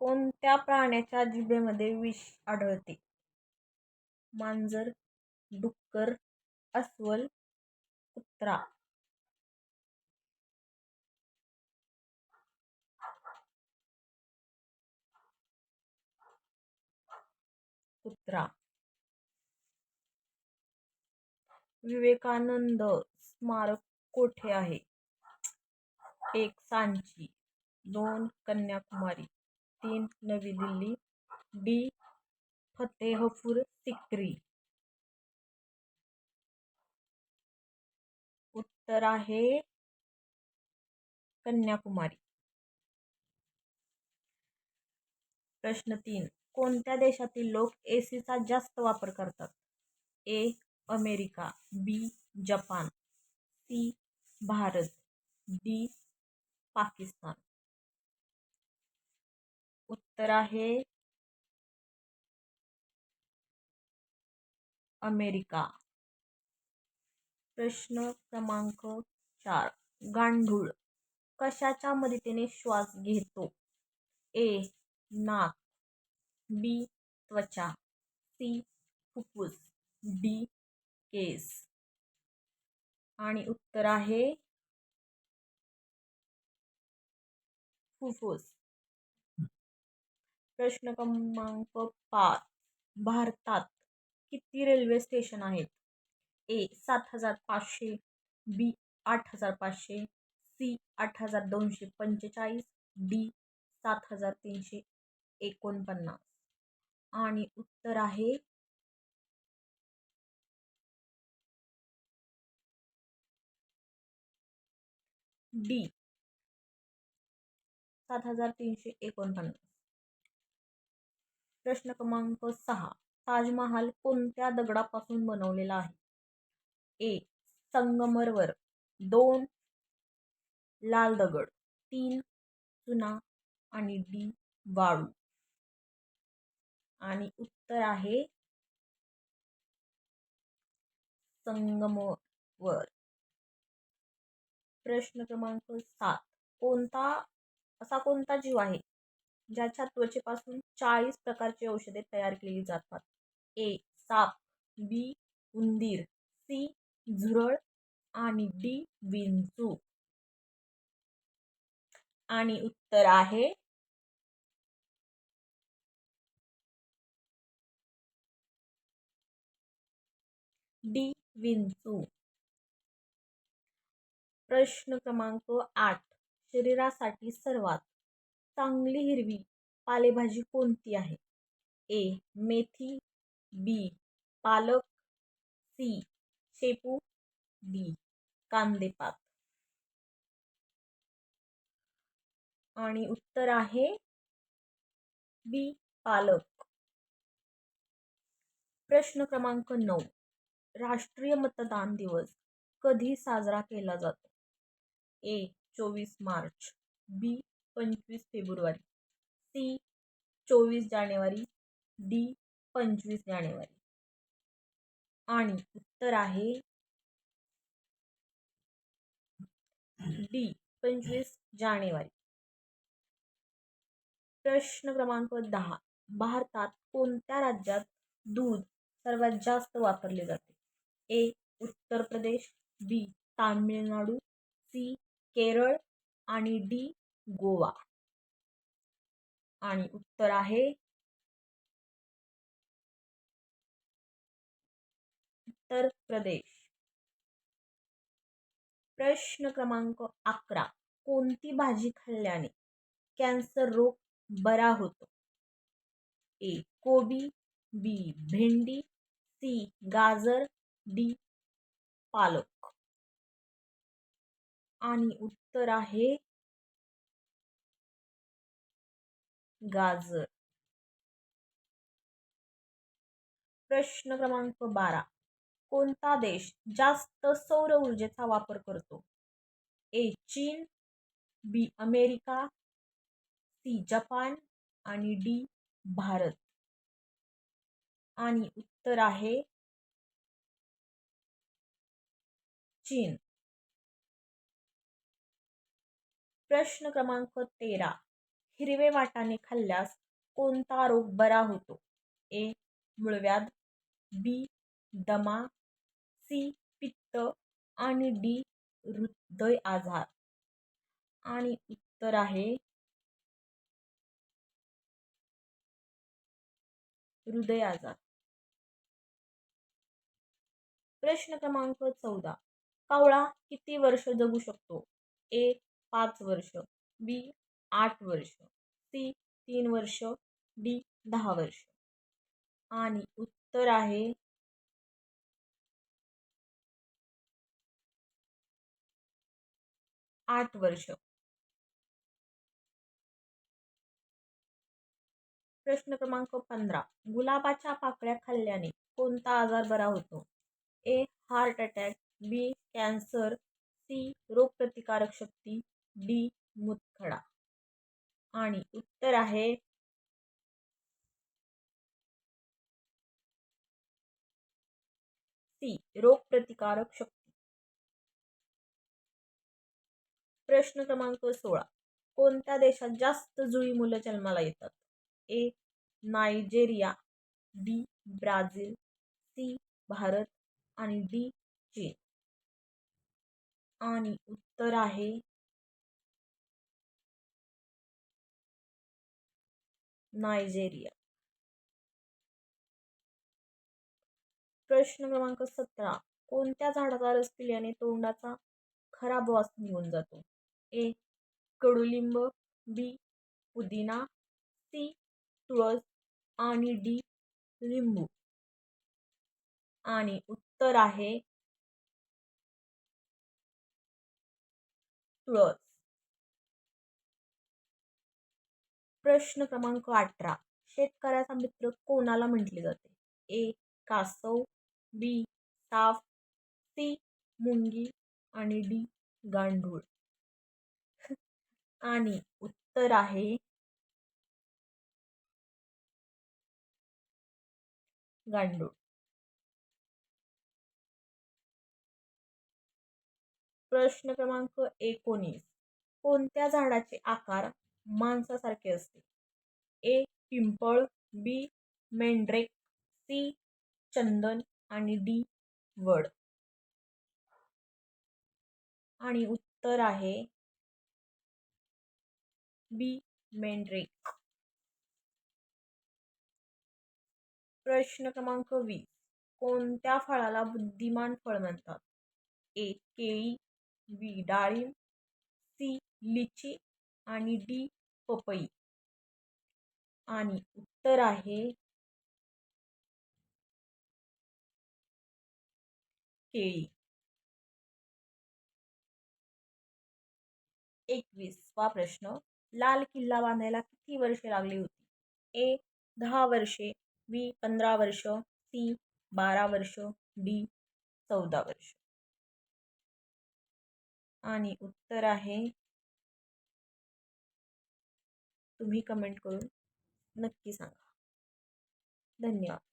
कोणत्या प्राण्याच्या जिभेमध्ये विष आढळते? मांजर, डुक्कर, अस्वल, कुत्रा कुत्रा विवेकानंद स्मारक कोठे आहे? एक सांची दोन कन्याकुमारी तीन नवी दिल्ली. डी फतेहपूर सिक्री. उत्तर आहे कन्याकुमारी. प्रश्न तीन. कोणत्या देशातील लोक एसीचा जास्त वापर करतात? A America. B Japan. C Bharat. D Pakistan. उत्तर आहे. अमेरिका. प्रश्न क्रमांक चार. गांडूळ. कशाच्या मदतीने श्वास घेतो? ए. नाक. बी. त्वचा. सी. फुफ्फुस डी. केस. आणि उत्तर आहे. फुफ्फुस प्रश्न क्रमांक पाच. भारतात किती रेल्वे स्टेशन आहेत? ए सात हजार पाचशे बी आठ हजार पाचशे सी आठ हजार दोनशे पंचेचाळीस डी सात हजार तीनशे एकोणपन्नास. आणि उत्तर आहे? डी सात हजार तीनशे एकोणपन्नास. प्रश्न क्रमांक सहा ताजमहाल कोणत्या दगडापासून बनवलेला आहे? ए संगमरवर. दोन लाल दगड. तीन चुना. आणि डी वाळू. आणि उत्तर आहे संगमवर प्रश्न क्रमांक सात. कोणता असा कोणता जीव आहे? ज्याच्या त्वचेपासून चाळीस प्रकारची औषधे तयार केली जातात. ए साप बी उंदीर सी झुरळ आणि डी विंचू. आणि उत्तर आहे? डी विंचू. प्रश्न क्रमांक आठ शरीरासाठी सर्वात चांगली हिरवी पालेभाजी कोणती आहे? ए मेथी. बी पालक. सी शेपू. डी कांदेपात आणि उत्तर आहे बी पालक. प्रश्न क्रमांक नऊ. राष्ट्रीय मतदान दिवस कधी साजरा केला जातो? ए चोवीस मार्च. बी पंचवीस फेब्रुवारी. सी चोवीस जानेवारी. डी पंचवीस जानेवारी. आणि उत्तर आहे डी पंचवीस जानेवारी. प्रश्न क्रमांक दहा. भारतात कोणत्या राज्यात दूध सर्वात जास्त वापरले जाते? A Uttar Pradesh B Tamil Nadu C Kerala आणि डी गोवा. आणि उत्तर आहे उत्तर प्रदेश. प्रश्न क्रमांक अकरा. कोणती भाजी खाल्ल्याने कॅन्सर रोग बरा होतो? ए. कोबी. बी. भेंडी. सी. गाजर. डी. पालक. आणि उत्तर आहे गाजर. प्रश्न क्रमांक बारा. कोणता देश जास्त सौर ऊर्जेचा वापर करतो? ए चीन बी अमेरिका सी जपान आणि डी भारत. आणि उत्तर आहे चीन. प्रश्न क्रमांक तेरा. हिरवे वाटाणे खाल्ल्यास कोणता रोग बरा होतो? ए. मूळव्याध बी. दमा सी. पित्त आणि डी. हृदय आजार. आणि उत्तर आहे हृदय आजार. प्रश्न क्रमांक चौदा. कावळा किती वर्ष जगू शकतो? ए. पाच वर्ष बी. आठ वर्ष. सी तीन वर्ष डी दहा वर्ष. आणि उत्तर आहे. आठ वर्ष. प्रश्न क्रमांक पंधरा. गुलाबाच्या पाकळ्या खाल्ल्याने कोणता आजार बरा होतो? A. Heart attack B. Cancer C. रोगप्रतिकारक शक्ती डी. मुतखडा. आणि उत्तर आहे सी रोगप्रतिकारक शक्ती. प्रश्न क्रमांक सोळा. कोणत्या देशात जास्त जुळी मुलं जन्माला येतात? A Nigeria B Brazil C Bharat आणि डी चीन. आणि उत्तर आहे नायजेरिया. प्रश्न क्रमांक सतरा. कोणत्या झाडाचा रस पिल्याने तोंडाचा खराब वास निघून जातो? ए. कडुलिंब बी. पुदिना सी. तुळस आणि डी. लिंबू. आणि उत्तर आहे तुळस. प्रश्न क्रमांक अठरा. शेतकऱ्याचा मित्र कोणाला म्हटले जाते? ए. कासव बी. साफ सी. मुंगी आणि डी. गांडूळ. आणि उत्तर आहे गांडूळ. प्रश्न क्रमांक एकोणीस. कोणत्या झाडाचे आकार माणसासारखे असते. ए पिंपळ बी मेंढ्रेक सी चंदन आणि डी वड. आणि उत्तर आहे बी मेंढ्रेक. प्रश्न क्रमांक वीस. कोणत्या फळाला बुद्धिमान फळ म्हणतात? ए केळी बी डाळिंब सी लिची आणि डी पपई. आणि उत्तर आहे केळी. एकवीसवा प्रश्न. लाल किल्ला बांधायला किती वर्षे लागली होती? ए दहा वर्षे बी पंधरा वर्ष सी बारा वर्ष डी चौदा वर्ष. आणि उत्तर आहे तुम्ही कमेंट करून नक्की सांगा. धन्यवाद.